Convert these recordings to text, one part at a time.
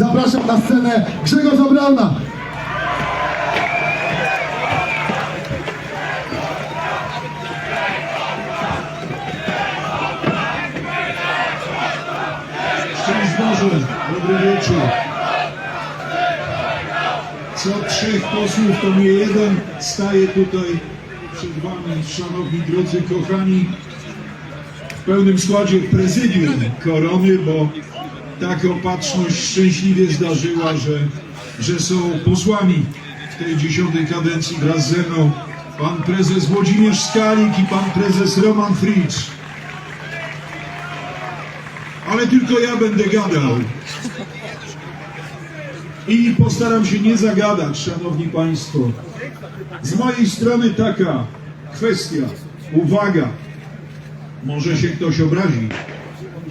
zapraszam na scenę Grzegorza Brauna. Szczęść Boże, dobry wieczór. Co trzech posłów, to nie jeden staje tutaj przed Wami, szanowni drodzy, kochani, w pełnym składzie prezydium korony, bo taka opatrzność szczęśliwie zdarzyła, że, że są posłami w tej dziesiątej kadencji wraz ze mną pan prezes Włodzimierz Skalik i pan prezes Roman Fritz. Ale tylko ja będę gadał. I postaram się nie zagadać, szanowni państwo. Z mojej strony taka kwestia, uwaga, może się ktoś obrazi.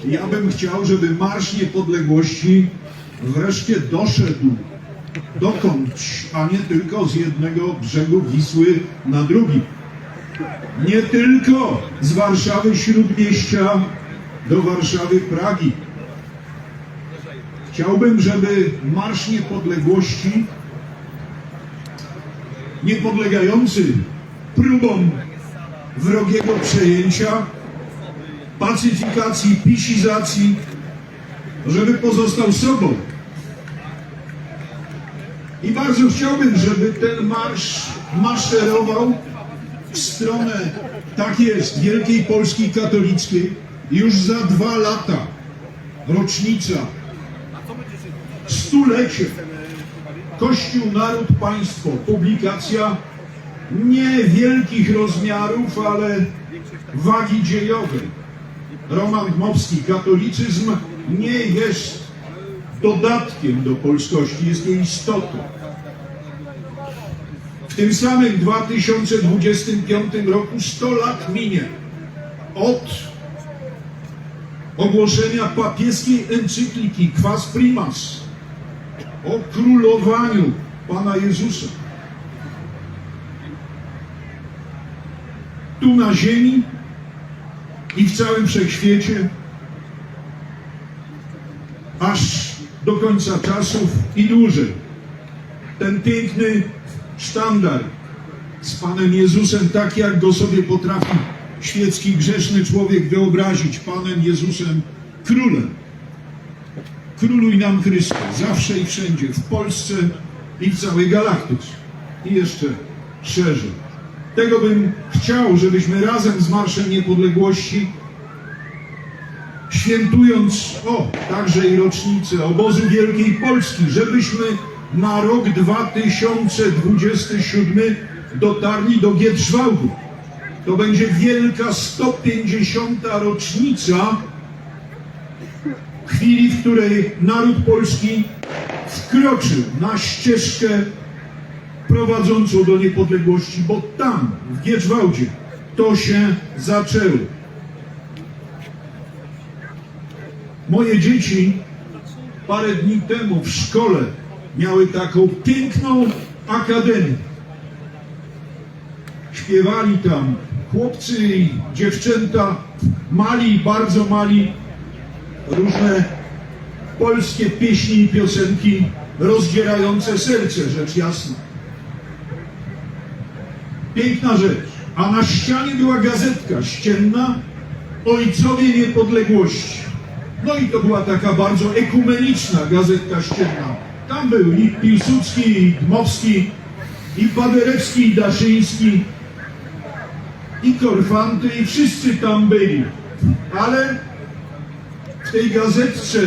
Ja bym chciał, żeby Marsz Niepodległości wreszcie doszedł dokądś, a nie tylko z jednego brzegu Wisły na drugi. Nie tylko z Warszawy Śródmieścia do Warszawy Pragi. Chciałbym, żeby Marsz Niepodległości, niepodlegający próbom wrogiego przejęcia, pacyfikacji, pisizacji, żeby pozostał sobą. I bardzo chciałbym, żeby ten marsz maszerował w stronę, tak jest, Wielkiej Polski Katolickiej już za dwa lata, rocznica, stulecie. Kościół, Naród, Państwo, publikacja niewielkich rozmiarów, ale wagi dziejowej. Roman Dmowski, katolicyzm nie jest dodatkiem do polskości, jest jej istotą. W tym samym 2025 roku 100 lat minie od ogłoszenia papieskiej encykliki Quas Primas o królowaniu Pana Jezusa. Tu na ziemi i w całym wszechświecie, aż do końca czasów i dłużej. Ten piękny sztandar z Panem Jezusem, tak jak go sobie potrafi świecki, grzeszny człowiek wyobrazić, Panem Jezusem, Królem. Króluj nam Chrystus, zawsze i wszędzie, w Polsce i w całej galaktyce. I jeszcze szerzej. Tego bym chciał, żebyśmy razem z Marszem Niepodległości, świętując, o, także i rocznicę obozu Wielkiej Polski, żebyśmy na rok 2027 dotarli do Gietrzwałdu. To będzie wielka 150. rocznica chwili, w której naród polski wkroczył na ścieżkę prowadzącą do niepodległości, bo tam, w Gieczwałdzie, to się zaczęło. Moje dzieci parę dni temu w szkole miały taką piękną akademię. Śpiewali tam chłopcy i dziewczęta, mali, bardzo mali, różne polskie pieśni i piosenki rozdzierające serce, rzecz jasna. Piękna rzecz. A na ścianie była gazetka ścienna Ojcowie Niepodległości. No i to była taka bardzo ekumeniczna gazetka ścienna. Tam był i Piłsudski, i Dmowski, i Paderewski, i Daszyński, i Korfanty, i wszyscy tam byli. Ale w tej gazetce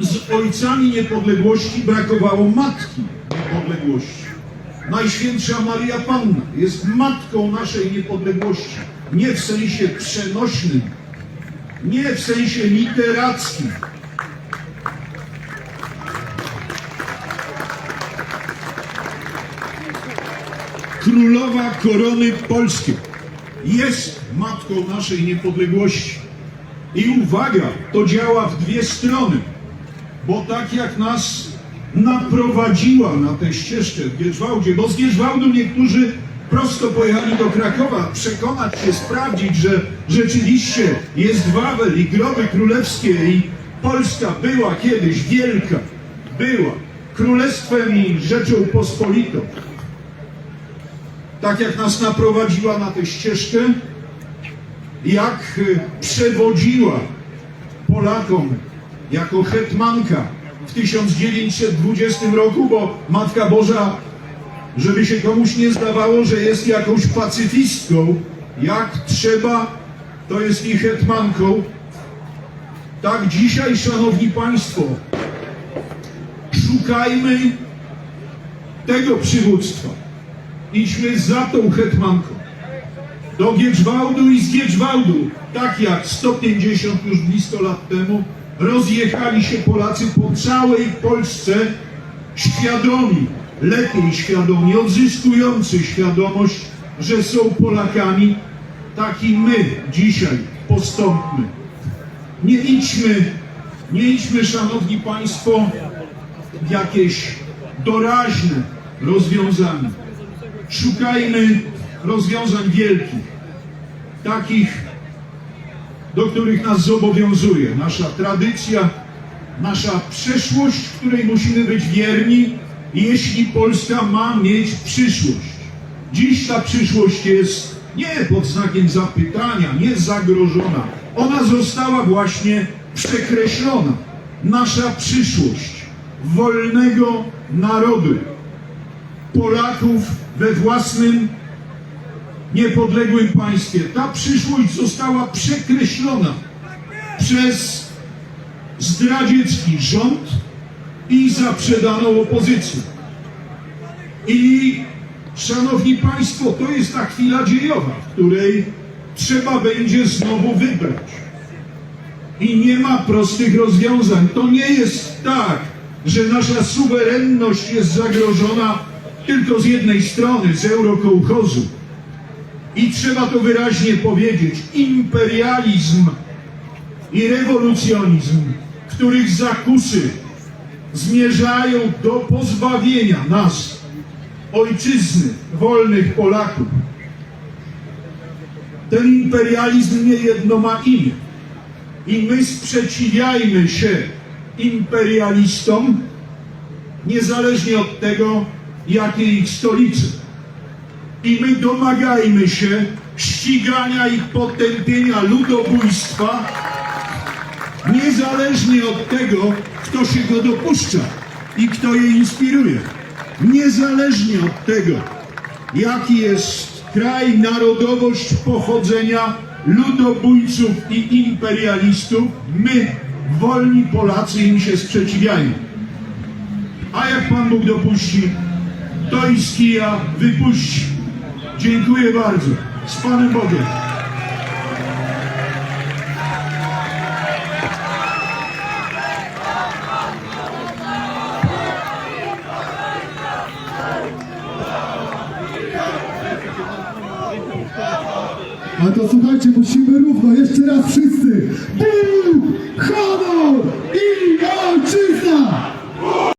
z ojcami niepodległości brakowało matki niepodległości. Najświętsza Maria Panna jest matką naszej niepodległości. Nie w sensie przenośnym, nie w sensie literackim. Królowa Korony Polskiej jest matką naszej niepodległości. I uwaga, to działa w dwie strony, bo tak jak nas naprowadziła na tę ścieżkę w Gierzwałdzie, bo z Gierzwałdu niektórzy prosto pojechali do Krakowa przekonać się, sprawdzić, że rzeczywiście jest Wawel i groby królewskie i Polska była kiedyś wielka. była królestwem i Rzeczą Pospolitą, tak jak nas naprowadziła na tę ścieżkę, jak y, przewodziła Polakom jako hetmanka w 1920 roku, bo Matka Boża, żeby się komuś nie zdawało, że jest jakąś pacyfistką, jak trzeba, to jest i hetmanką. Tak dzisiaj, Szanowni Państwo, szukajmy tego przywództwa. Idźmy za tą hetmanką do Gieczwałdu i z Gieczwałdu, tak jak 150 już blisko lat temu, rozjechali się Polacy po całej Polsce świadomi, lepiej świadomi, odzyskujący świadomość, że są Polakami, tak i my dzisiaj postąpmy. Nie idźmy, nie idźmy, Szanowni Państwo, w jakieś doraźne rozwiązania. Szukajmy rozwiązań wielkich, takich, do których nas zobowiązuje nasza tradycja, nasza przeszłość, której musimy być wierni, jeśli Polska ma mieć przyszłość. Dziś ta przyszłość jest nie pod znakiem zapytania, nie zagrożona. Ona została właśnie przekreślona. Nasza przyszłość wolnego narodu, Polaków we własnym niepodległym państwie. Ta przyszłość została przekreślona przez zdradziecki rząd i zaprzedaną opozycję. I szanowni państwo, to jest ta chwila dziejowa, w której trzeba będzie znowu wybrać. I nie ma prostych rozwiązań. To nie jest tak, że nasza suwerenność jest zagrożona tylko z jednej strony, z eurokołchozu. I trzeba to wyraźnie powiedzieć. Imperializm i rewolucjonizm, których zakusy zmierzają do pozbawienia nas, ojczyzny, wolnych Polaków. Ten imperializm niejedno ma imię. I my sprzeciwiajmy się imperialistom, niezależnie od tego, jakie ich stolice. I my domagajmy się ścigania i potępienia ludobójstwa, niezależnie od tego, kto się go dopuszcza i kto je inspiruje. Niezależnie od tego, jaki jest kraj, narodowość pochodzenia ludobójców i imperialistów, my, wolni Polacy, im się sprzeciwiajmy. A jak Pan Bóg dopuści, to i z kija wypuści. Dziękuję bardzo. Z Panem Bogiem. A to słuchajcie, musimy równo, jeszcze raz wszyscy. Bum! Honor!